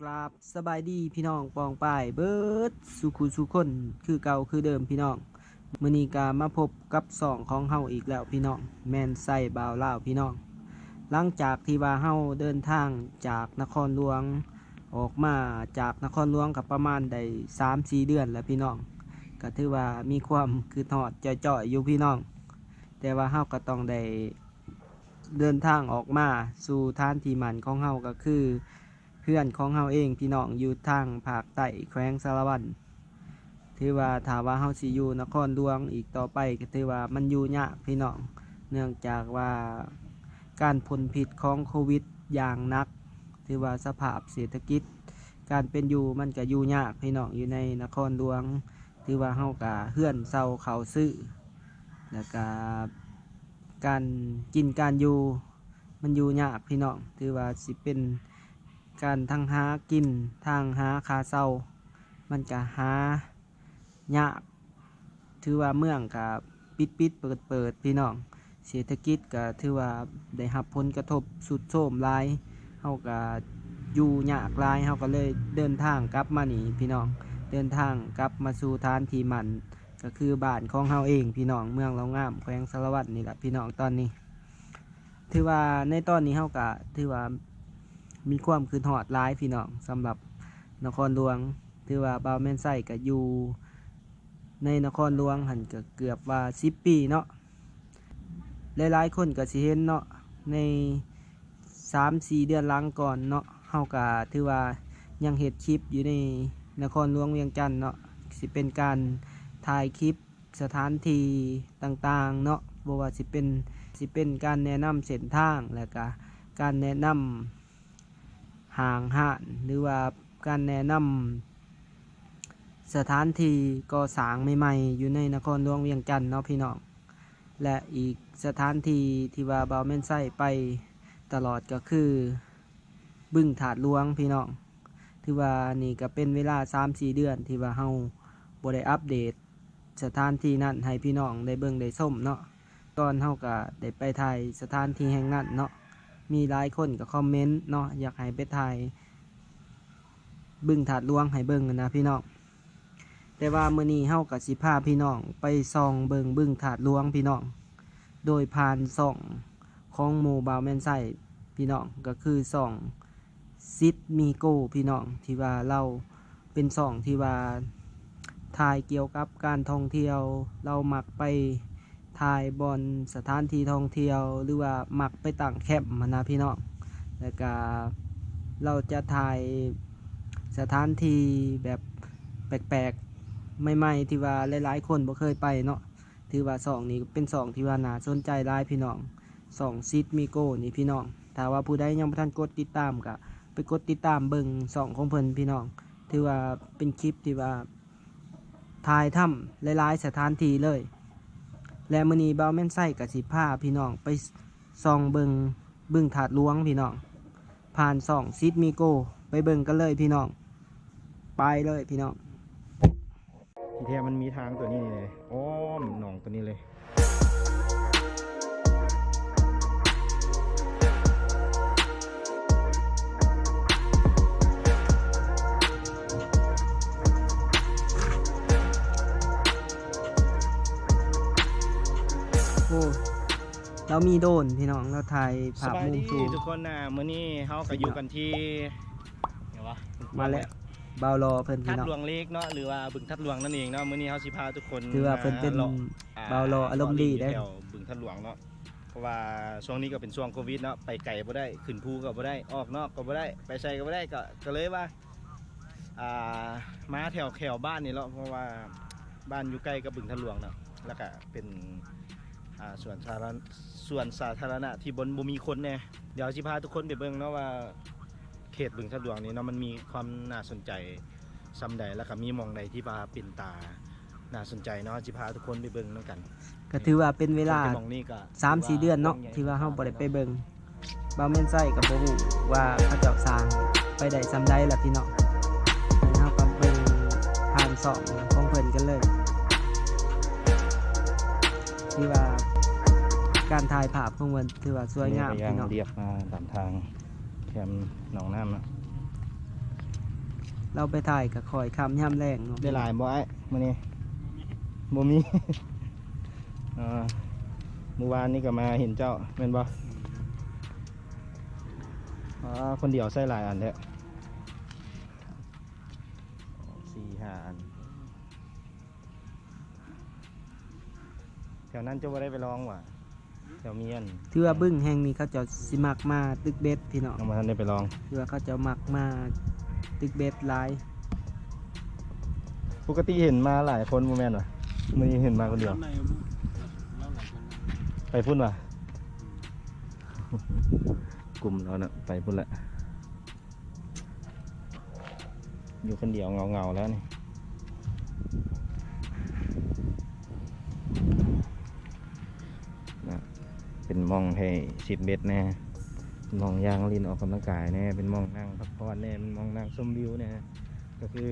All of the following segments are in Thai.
กราบสบายดีพี่น้องปองป่ายเบิร์ดสุขุสุคนคือเก่าคือเดิมพี่น้องมือนีก็มาพบกับสองของเฮาอีกแล้วพี่น้องแมนไซบ่าวลาวพี่น้องหลังจากที่ว่าเฮาเดินทางจากนครหลวงออกมาจากนครหลวงกับประมาณได้สามสี่เดือนแล้วพี่น้องก็ถือว่ามีความคือทอดจ่อยๆอยู่พี่น้อง แต่ว่าเฮาก็ต้องได้เดินทางออกมาสู่ท่านที่มันของเฮาก็คือ เพื่อนของเฮาเองพี่น้องอยู่ทางภาคใต้แขวงสารวันถือว่าถาว่าเฮาสิอยู่นครหลวงอีกต่อไปก็ถือว่ามันอยู่ยากพี่น้อง เนื่องจากว่าการผลผิดของโควิดอย่างนัก ถือว่าสภาพเศรษฐกิจ การเป็นอยู่มันก็อยู่ยากพี่น้องอยู่ในนครหลวง ถือว่าเฮาก็เฮื่อนเซาเขาซื้อแล้วก็การกินการอยู่มันอยู่ยากพี่น้อง ถือว่าสิเป็น การทางหากินทางหาคาเซามันก็หายากถือว่าเมืองกับปิดปิดเปิดเปิดพี่น้องเศรษฐกิจก็ถือว่าได้รับผลกระทบสุดโทมลายเฮาก็อยู่ยากลายเฮาก็เลยเดินทางกลับมานี่พี่น้องเดินทางกลับมาสู่ฐานที่มันก็คือบ้านของเฮาเองพี่น้องเมืองเรางามแขวงสารวัตรนี่แหละพี่น้องตอนนี้ ถือว่าในตอนนี้เฮาก็ถือว่า มีความคืนหอดร้ายพี่น้องสำหรับนครหลวงถือว่าบาวแม่นไส้ก็อยู่ในนครหลวงหันก็เกือบว่าสิบปีเนาะหลายๆคนก็สิเห็นเนาะในสามสี่เดือนหลังก่อนเนาะเฮาก็ถือว่ายังเห็ดคลิปอยู่ในนครหลวงเวียงจันทน์เนาะสิเป็นการถ่ายคลิปสถานที่ต่างๆเนาะบ่ว่าสิเป็นสิเป็นการแนะนำเส้นทางแล้วก็การแนะนำ ห่างห่านหรือว่าการแนะนำสถานที่ก่อสร้างใหม่ๆ อยู่ในนครหลวงเวียงจันทน์เนาะพี่น้อง และอีกสถานที่ที่ว่าเบาแม่นไส้ไปตลอดก็คือ บึ้งถาดหลวงพี่น้องถือว่านี่ก็เป็นเวลา 3-4 เดือนที่ว่าเฮาบ่ได้อัปเดตสถานที่นั้นให้พี่น้องได้เบิ่งได้ส้มเนาะตอนเฮาก็ได้ไปถ่ายสถานที่แห่งนั้นเนาะ มีหลายคนก็คอมเมนต์เนาะอยากให้ไปถ่ายบึ้งถาดลวงให้เบิ่งกันนะพี่น้องแต่ว่ามื้อนี้เฮากับสิพาพี่น้องไปส่องเบิ่งบึ้งถาดลวงพี่น้อง โดยผ่านส่องของหมู่บาวแมนไซพี่น้องก็คือส่องซิดมีโกพี่น้องที่ว่าเราเป็นส่องที่ว่าถ่ายเกี่ยวกับการท่องเที่ยวเรามักไป ถ่ายบอนสถานที่ท่องเที่ยวหรือว่ามักไปตั้งแคมป์มนะพี่น้องแล้วก็เราจะถ่ายสถานที่แบบแปลกๆใหม่ๆที่ว่าหลายๆคนบ่เคยไปเนาะถือว่าสองนี้เป็นสองที่ว่าน่าสนใจหลายพี่น้องสองซิดมิโก้นี่พี่น้องถ้าว่าผู้ใดยังบ่ทันกดติดตามก็ไปกดติดตามเบิ่งสองของเพิ่นพี่น้องถือว่าเป็นคลิปที่ว่าถ่ายถ้ำหลายๆสถานที่เลย และมือนีเบาแม่นไส้กับสิพาพี่น้องไปซองเบิงเบิงถาดล้วงพี่น้อง ผ่านสองซิดมิโก ไปเบิงกันเลยพี่น้อง ไปเลยพี่น้อง ทีแท้มันมีทางตัวนี้เลยอ้อมหนองตัวนี้เลย เรามีโดรนพี่น้องเราถ่ายสภาพบายมุมดีสูงทุกคนนะมื้อนี้เฮาก็อยู่กันที่เดี๋ยววะมาแล้วเบารอเพิ่นทัพี่ดน้อง หลวงเล็กเนาะหรือว่าบึงทัดหลวงนั่นเองเนาะมื้อนี้เฮาสิพาทุกคนถือว่าเพิ่นเป็นมลาะเบารออารมณ์ดีได้แถวบึงทัดหลวงเนาะเพราะว่าช่วงนี้ก็เป็นช่วงโควิดเนาะไปไกลบ่ได้ขึ้นภูก็บ่ได้ออกนอกก็บ่ได้ ไปใส่ก็บ่ได้ก็ก็เลยว่าอ่ามาแถวแถวบ้านนี่เนาะเพราะว่าบ้านอยู่ใกล้กับบึงทัดหลวงเนาะแล้วก็เป็น อ่าส่วนสาธารณส่วนสาธารณะที่บนบ่มีคนแน่เดี๋ยวสิพาทุกคนไปเบิ่งเนาะว่าเขตบึงทัดหลวงนี่เนาะมันมีความน่าสนใจซำใดแล้วก็มีหมองใดที่ว่าเป็นตาน่าสนใจเนาะสิพาทุกคนไปเบิ่งนํกันก็ถือว่าเป็นเวลาส่นที่หมองนี้ก็สามสี่เดือนเนาะที่ว่าเฮาบ่ได้ไปเบิ่งเบาแม่นไส้กับบ่ฮู้ว่าเขาเจ้าสร้างไปได้ซำใดล่ะพี่น้องให้เฮาก็เบิ่งผ่านสองของเพิ่นกันเลย ที่ว่า การถ่ายภาพของเพิ่นถือว่าสวยงามนี่ก็ยัพี่น้องเรียบมาตามทางแคมหนองน้ำนะเราไปถ่ายกับคอยคำย่ำแรงเนาะได้หลายบ่ไอ้มื้อนี้บ่มีอ่าเมื่อวานนี้ก็มาเห็นเจ้าแม่นบ่อ่าคนเดียวใส่หลายอันแท้สี่ห้าอันแถวนั้นเจ้าบ่ได้ไปลองว่ะ แถวเมียนถือว่าบึ้งแห่งนี้เขาเจะสิมักมาตึกเบ็ดพี่น้องยังบ่ทันได้ไปลองถือว่าเขาเจะมักมาตึกเบ็ดหลายปกติเห็นมาหลายคนบ่แม่นว่ะมื้อนี้เห็นมาคนเดียวไปพุ่นว่ะกลุ่มเราเนะ่ะไปพุ่นละอยู่คนเดียวเงาเงาๆแล้วนี่ มองให้สิบเบ็ดแน่เป็นหมองยางลินออกกำลังกายแน่เป็นหมองนั่งพักผ่อนแน่เป็นหมองนั่งชมวิวแน่ก็คือ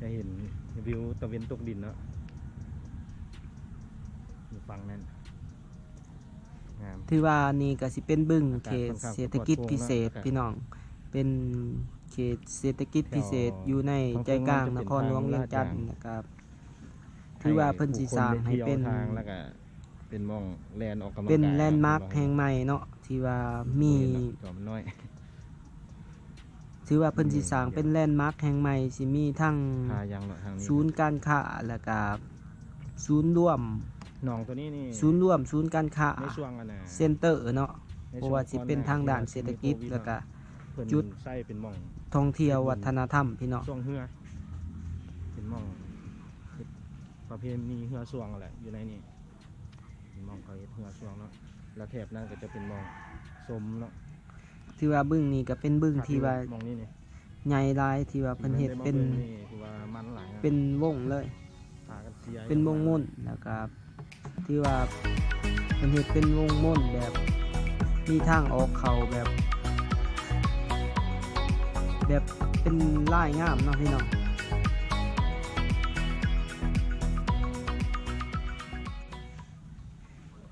จะเห็นวิวตะเวนตกดินเนาะอยู่ฝั่งนั้นงาม ถือว่านี่ก็สิเป็นบึ้งอากาศเขตค่อนข้างเศรษฐกิจปลอดโปร่งพิเศษเนอะพี่น้อง เป็นเขตเศรษฐกิจพิเศษแถวอยู่ในของใจกลางเพิ่นนครหลวงจะเป็นเวียงจันททางน์ลาดยางนะครับ ถือว่าเพิ่นสิสร้างให้เป็นผู้คได้ที่ยวทางแล้วก็ เป็นหมองแลนออกกำลังกายเป็นแลนด์มาร์คเนาะแห่งใหม่เนาะที่ว่ามีเห็นเนาะจอมันน้อยถือว่าเพิ่นสิสร้างมีเป็นแลนด์มาร์คแห่งใหม่สิมีทั้งพายางเนาะทางนี้ศูนย์การค้าแล้วก็ศูนย์ร่วมหนองตัวนี้นี่ศูนย์ร่วมศูนย์การค้าในช่วงอันน่ะเซ็นเตอร์เนาะในเพราะว่าสิเป็นทางด้านเศรษฐกิจแล้วก็จุจุดดใส่เป็นหมองท่องเที่ยววัฒนธรรมพี่น้องช่วงเฮือเป็นหมองประเพณีเฮือช่วงอะไรอยู่ในนี่เป็นห มองเขาเฮ็ดเฮือช่วงเนาะแล้วแถบนั้นก็จะเป็นหมองสมเนาะถือว่าบึ้งนี่ก็เป็นบึ้งที่ว่าหมองนี่นี่ใหญ่หลายที่ว่าเพิ่นเฮ็ดเป็นคือว่ามันหลายอะเป็นวงเลยพากันเสียเป็นวงม่นแล้วก็ที่ว่าเพิ่นเฮ็ดเป็นวงม่นแบบมีทางออกเขาแบบ แบบเป็นลายงามเนาะพี่น้อง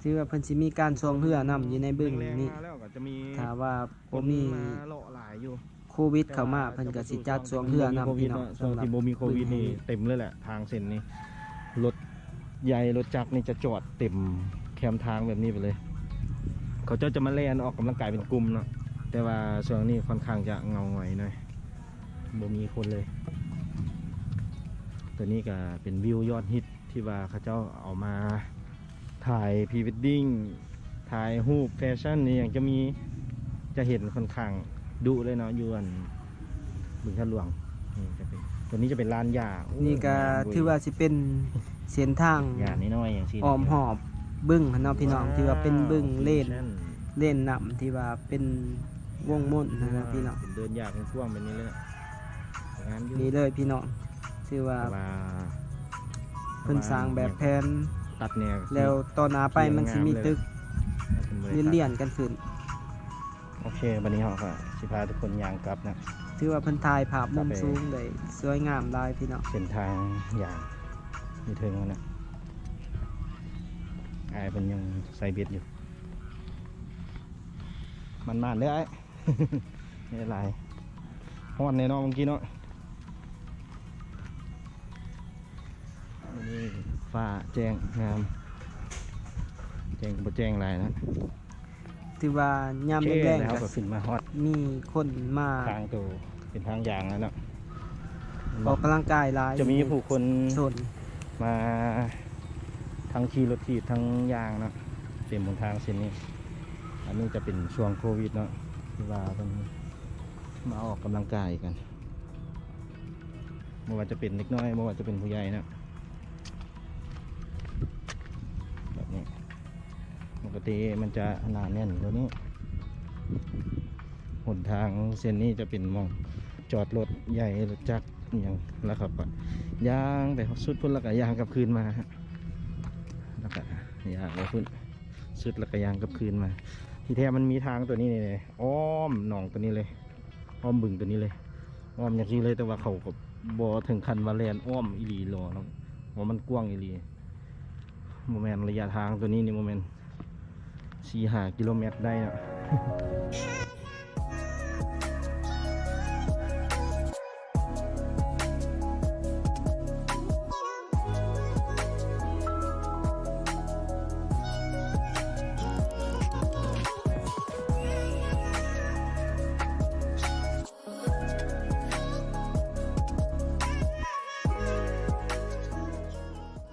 ที่ว่าเพิ่นสิมีการทรงเรือนํอยู่ในบึ้งแรงๆนี่มาแล้วก็จะมีถ้าว่าคบ่นมีมาเลาะหลายอยู่ โควิดเข้ามาเพิ่นก็สิจัดทรงเรือนํพี่น้องช่วงสำหรับที่โบมีโควิดนี่เต็มเลยแหละ ทางเส้นนี้รถใหญ่รถจักรนี่จะจอดเต็มแคมทางแบบนี้ไปเลย เขาเจ้าจะมาเล่นออกกำลังกายเป็นกลุ่มเนาะแต่ว่าช่วงนี้ค่อนข้างจะเงาหงอยหน่อยโบมีคนเลย ตัวนี้ก็เป็นวิวยอดฮิตที่ว่าเขาเจ้าเอามา ถ่ายพรีเวดดิ้งถ่ายรูปแฟชั่นนี่อย่างจะมีจะเห็นค่อนข้างดุเลยเนาะอยวนบึงทันหลวงนี่จะเป็นตัวนี้จะเป็นลานหญ้าโนี่ก็งมเว้ยถือว่าสิเป็นเส้นทางหญ้าน้อยๆอย่างที่อ้อมหอบบึ้งเนาะพี่น้องที่ว่าเป็นบึ้งเล่นแฟชั่เล่นนํที่ว่าเป็นวงม่นนะนะพี่น้องเป็นเดินยากเป็นช่วงแบบนี้เลยนะแต่งานอยู่นี่เลยพี่น้องถือว่าแต่ว่าเพิ่นสร้างแบบแผน ตัดแนวแล้วต่อหน้าไปมันสิมีตึกเลี่ยนๆกันขึ้น โอเควันนี้เราก็สิพาทุกคนย่างกลับนะ ถือว่าเพิ่นถ่ายภาพมุมไปสูงได้สวยงามหลายพี่น้องเส้นทางอย่างมีเทิงแล้วนะไอ้ายเป็นยังใส่เบ็ดอยู่ มันมานเลยไอ้ ไม่ได้หลายฮ้อนในเนอกเมื่อกี้เนาะวันนี้ ฟ้าแจ้งงามแจ้งบ่แจ้งหลายนะถือว่ายามโอเคแรงแล้วๆก็ก็ขึ้นมาฮอดมีคนมาทางตัวเป็นทางยางแล้วเนาะออกกำลังกายหลายจะมีผู้คนโซนมาทั้งขี่รถถีบทั้งยางเนาะเต็มบนทางเส้นนี้ อันนี้จะเป็นช่วงโควิดเนาะที่ว่าเพิ่นมาออกกำลังกายกันไม่ว่าจะเป็นเล็กน้อยไม่ว่าจะเป็นผู้ใหญ่เนาะ ติมันจะหนาแน่นตัวนี้หนทางเส้นนี้จะเป็นมองจอดรถใหญ่รถจักรอย่างแล้วครับก็ยางไปสุดพุ่นแล้วก็ยางกลับคืนมาฮะแล้วก็ยางไปพุ่นสุดแล้วก็ยางกลับคืนมา ที่แท้มันมีทางตัวนี้เลยอ้อมหนองตัวนี้เลย อ้อมบึงตัวนี้เลยอ้อมอย่างนี้เลยแต่ว่าเขาก็บอถึงคันวาแลนอ้อมอีหลีรอเนาะว่ามันกว้างอีหลีโมเมนต์ระยะทางตัวนี้นี่โมเมนต์ สี่หกิโลเมตรได้นะ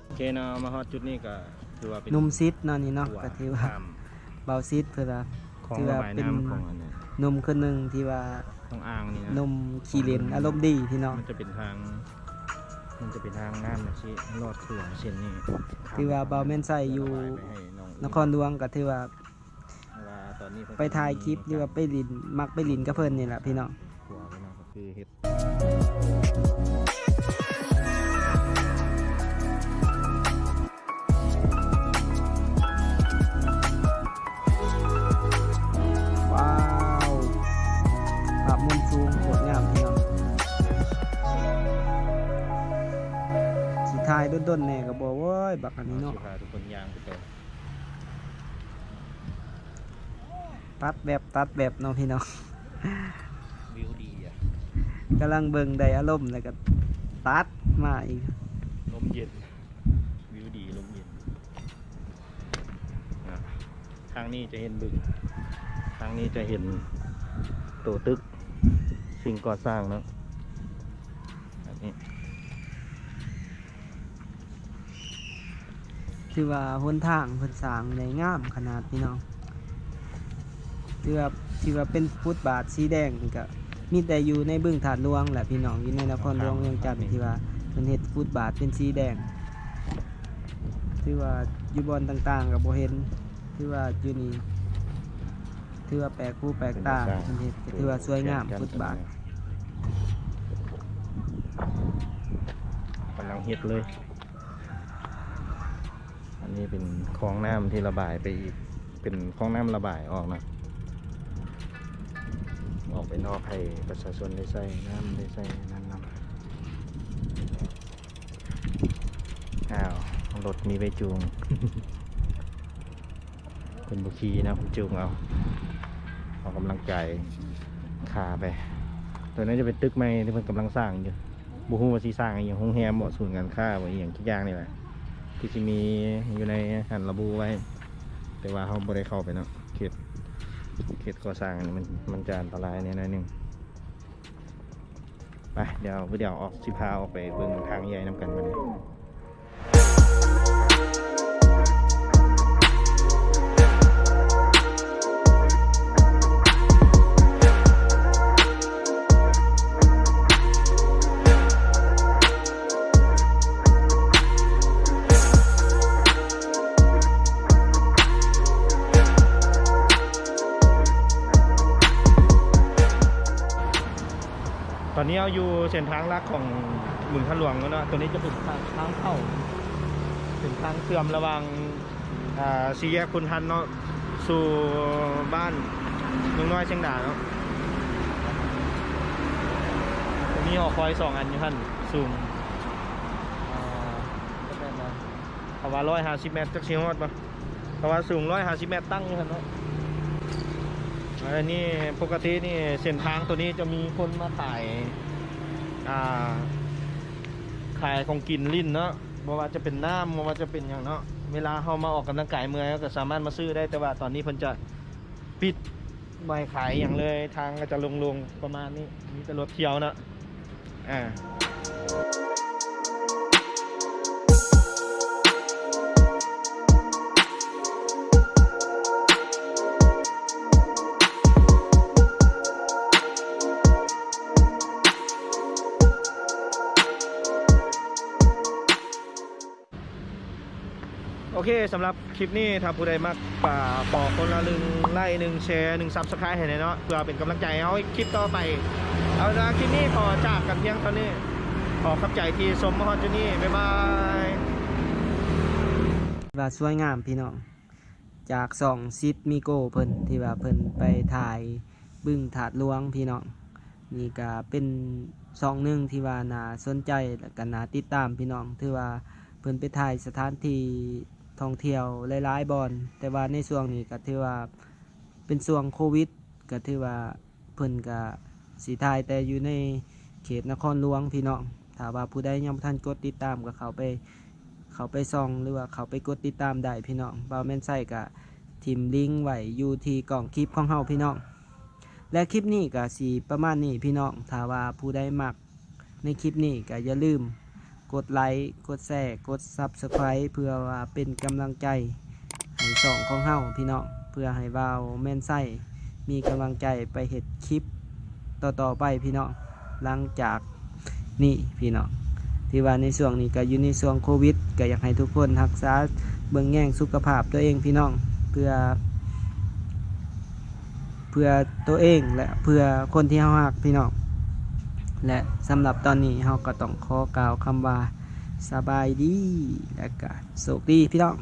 โอเคเนาะมาฮอดจุดนี้ก็ถือว่าเป็นนุ่มซิดเนาะนี่เนาะก็ถือว่า เบาซิดเพื่อว่าของถือระว่าบายเป็น น้ำของอันเนี้ยหนุ่มคนหนึงที่ว่าของอ่างนี่นะ หนุ่มขี้เล่นอารมณ์ดีพี่น้องมันจะเป็นทาง มันจะเป็นทางน้ำนะชิลอดขัวเช่นนี้ถือว่าเบาแม่นใส่อยู่ระบายไปให้องนครหลวงก็ถือว่าว่าตอนนี้เพิ่นไปถ่ายคลิปหรือว่าไปลินมักไปลินกับเพิ่นนี่แหละพี่น้องขัวไปเนาะก็คือเฮ็ด ด้นๆแน่ก็บอกเว้ยบักอันนี้เนาะสิพาทุกคนย่างขึ้นไปตัดแบบตัดแบบเนาะพี่น้องวิวดีอะกำลังเบิ่งได้อารมณ์แล้วก็ตัดมาอีกลมเย็นวิวดีลมเย็นนะทางนี้จะเห็นบึง ทางนี้จะเห็นตัวตึก สิ่งก่อสร้างเนาะอันนี้ คือว่าหนทางเพิ่นสร้างได้งามขนาดพี่น้องคือว่าที่ว่าเป็นฟุตบาทสีแดงนี่ก็มีแต่อยู่ในบึงถาดหลวงแหละพี่น้องอยู่ในนครหลวงเวียงจันทน์ที่ว่าเพิ่นเฮ็ดฟุตบาทเป็นสีแดงถือว่าอยู่บอนต่างๆก็บ่เห็นถือว่าอยู่นี่ถือว่าแปลกหูแปลกตาเพิ่นเฮ็ดก็ถือว่าสวยงามฟุตบาทกำลังเฮ็ดเลย อันนี้เป็นคลองน้ำที่ระบายไปอีก เป็นคลองน้ำระบายออกนะ ออกไปนอกให้ประชาชนได้ใส่น้ำได้ใส่น้ำน้ำอ้าวรถมีไปจูง เป็นบุคีนะคุณจูงเอาออกกำลังกายขาไปตัวนั้นจะเป็นตึกใหม่ที่มันกำลังสร้างอยู่บูฮูว่าซีสร้างอย่างโรงแรมเหมาะศูนการค่าอย่างทุกอย่างนี่แหละ ที่จะมีอยู่ในหันระบุไว้ แต่ว่าเขาบริเข้าไปเนาะเขตเขตก่อสร้างมันมันจะอันตรายเนี่ยนิดนึงไปเดี๋ยวเดี๋ยวออกสิพาออกไปเบิ่งทางใหญ่น้ำกันมาเนี่ย เส้นทางลักของหมุนทางหลวงแล้วเนาะตัวนี้จะเป็นทางทางเข้าถึงทางเชื่อมระหว่างอ่าสี่แยกคุณทันเนาะสู่บ้านเมืองน้อยเชียงดาเนาะมีหอคอยสองอันอยู่ท่านสูงอ่าเขาว่าร้อยห้าสิบเมตรจากเชียงฮอดปะเขาว่าสูงร้อยห้าสิบเมตรตั้งอยู่ท่านเนาะอันนี้ปกตินี่เส้นทางตัวนี้จะมีคนมาขาย อ่าขายของกินลิ้นเนาะบ่ว่าจะเป็นน้ำบ่ว่าจะเป็นอย่างเนาะเวลาเขามาออกกำลังกายเมื่อยก็สามารถมาซื้อได้แต่ว่าตอนนี้เพิ่นจะปิดไม่ขายอย่างเลยทางก็จะลงๆประมาณนี้มีแต่รถเที่ยวเนาะอ่า เคสำหรับคลิปนี้ถ้าผู้ใดมักป่าปอกคนละหนึ่งไล่หนึ่งแชร์หนึ่งซับสไครต์ให้หน่อยเนาะเพื่อเป็นกำลังใจให้เอาคลิปต่อไป เอาละคลิปนี้ขอจากกันเพียงเท่านี้ ขอขับใจที่สมมฮอนจุนี่บ๊ายบายว่าสวยงามพี่น้อง จากสองซิดมิโกเพิ่นที่ว่าเพิ่นไปถ่ายบึ้งถาดหลวงพี่น้องนี่ก็เป็นสองหนึ่งที่ว่าน่าสนใจและก็น่าติดตามพี่น้อง ถือว่าเพิ่นไปถ่ายสถานที่ ท่องเที่ยวหลายๆบอนแต่ว่าในช่วงนี้ก็ถือว่าเป็นช่วงโควิดก็ถือว่าเพิ่นก็สีถ่ายแต่อยู่ในเขตนครหลวงพี่น้องถ้าว่าผู้ใดยังบ่ทันกดติดตามก็เขาไปเขาไปซองหรือว่าเขาไปกดติดตามได้พี่น้องบาวแม่นไซกะทิมลิงก์ไว้อยู่ที่กล่องคลิปของเฮาพี่น้องและคลิปนี้ก็สีประมาณนี้พี่น้องถ้าว่าผู้ใดมักในคลิปนี้ก็อย่าลืม กดไลค์ กดแชร์ กด Subscribe เพื่อว่าเป็นกำลังใจให้สองของเฮาพี่น้อง เพื่อให้บ่าวแม่นไส้มีกำลังใจไปเฮ็ดคลิปต่อๆไปพี่น้อง หลังจากนี่พี่น้องที่ว่าในช่วงนี้ก็อยู่ในช่วงโควิดก็อยากให้ทุกคนรักษาเบิ่งแย่งสุขภาพตัวเองพี่น้องเพื่อ เพื่อตัวเองและเพื่อคนที่เฮาฮักพี่น้อง และสำหรับตอนนี้เราก็ต้องขอกล่าวคำว่าสบายดีและก็โชคดีพี่น้อง